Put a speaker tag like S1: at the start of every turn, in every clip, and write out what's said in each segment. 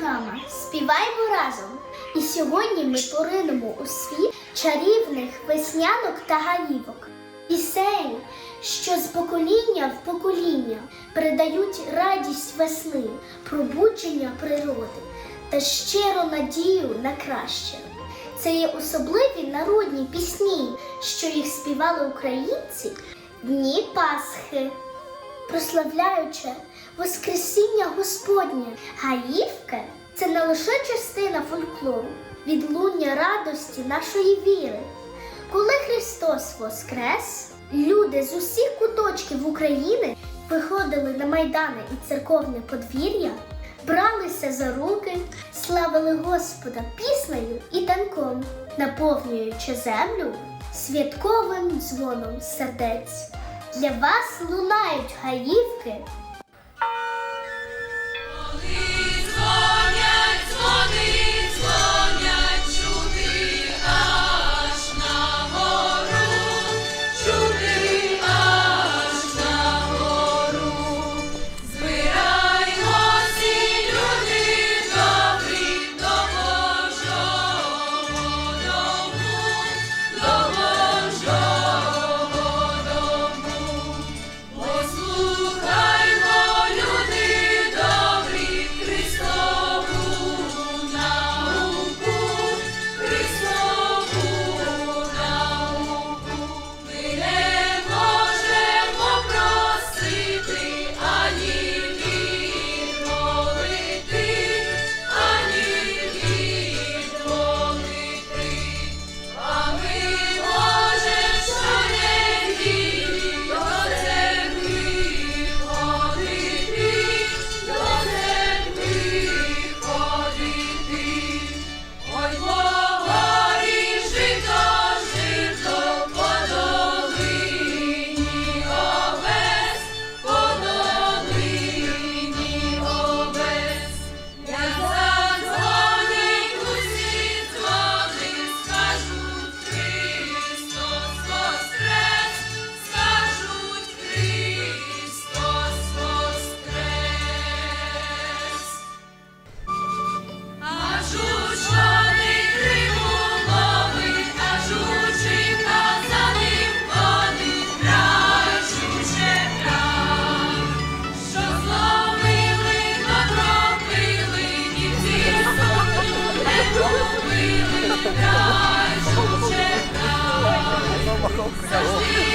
S1: програма Співаймо разом. І сьогодні ми поринемо у світ чарівних веснянок та гаївок. Пісень, що з покоління в покоління передають радість весни, пробудження природи та щиру надію на краще. Це є особливі народні пісні, що їх співали українці в дні Пасхи прославляючи Воскресіння Господнє. Гаївка це не лише частина фольклору, відлуння радості нашої віри. Коли Христос Воскрес, люди з усіх куточків України виходили на майдани і церковне подвір'я, бралися за руки, славили Господа піснею і танком, наповнюючи землю святковим дзвоном сердець. Для вас лунають гаївки.
S2: まそう。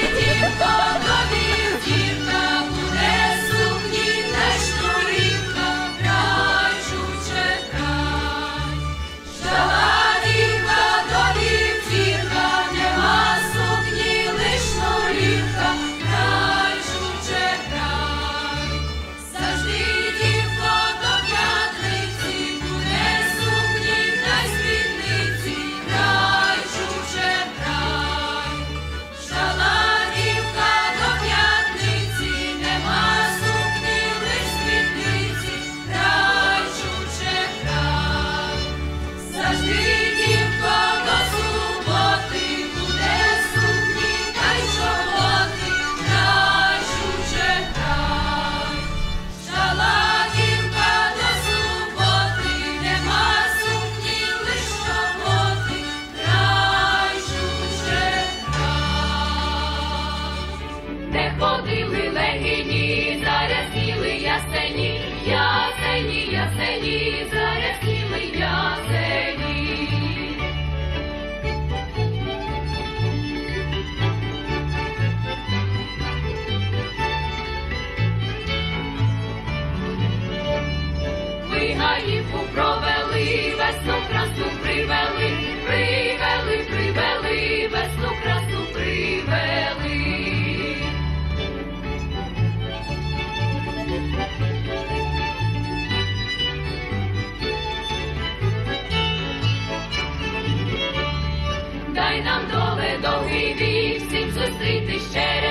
S2: Дай нам доле довгий вік, всім зустріти через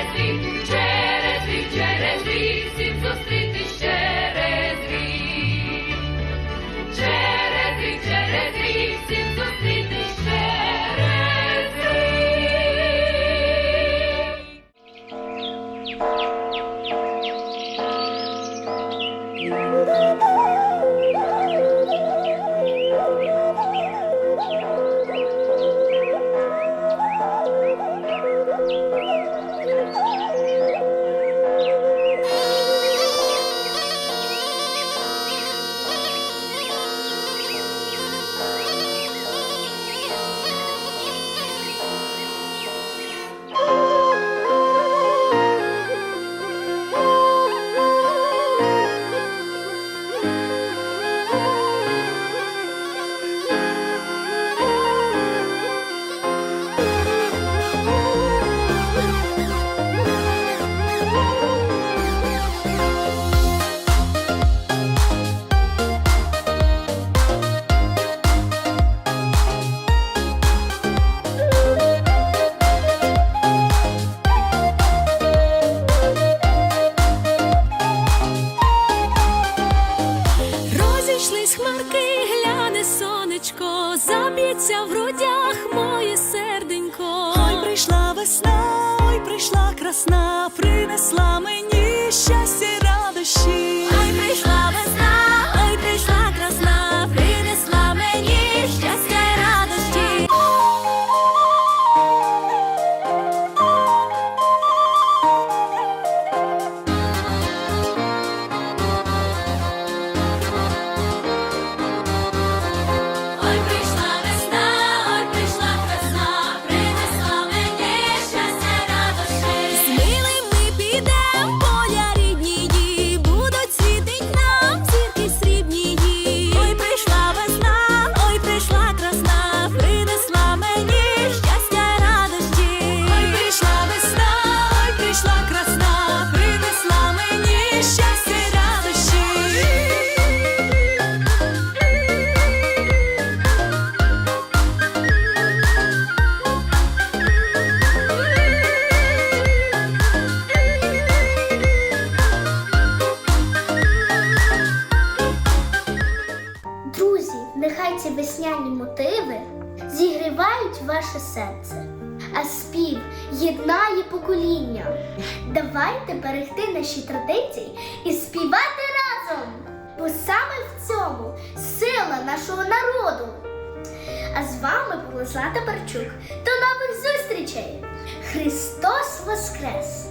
S3: б'ється в грудях моє серденько.
S4: Ой, прийшла весна, ой, прийшла красна, принесла
S1: Друзі, нехай ці весняні мотиви зігрівають ваше серце, а спів єднає покоління. Давайте берегти наші традиції і співати разом, бо саме в цьому сила нашого народу. А з вами була Злата Барчук. До нових зустрічей! Христос Воскрес!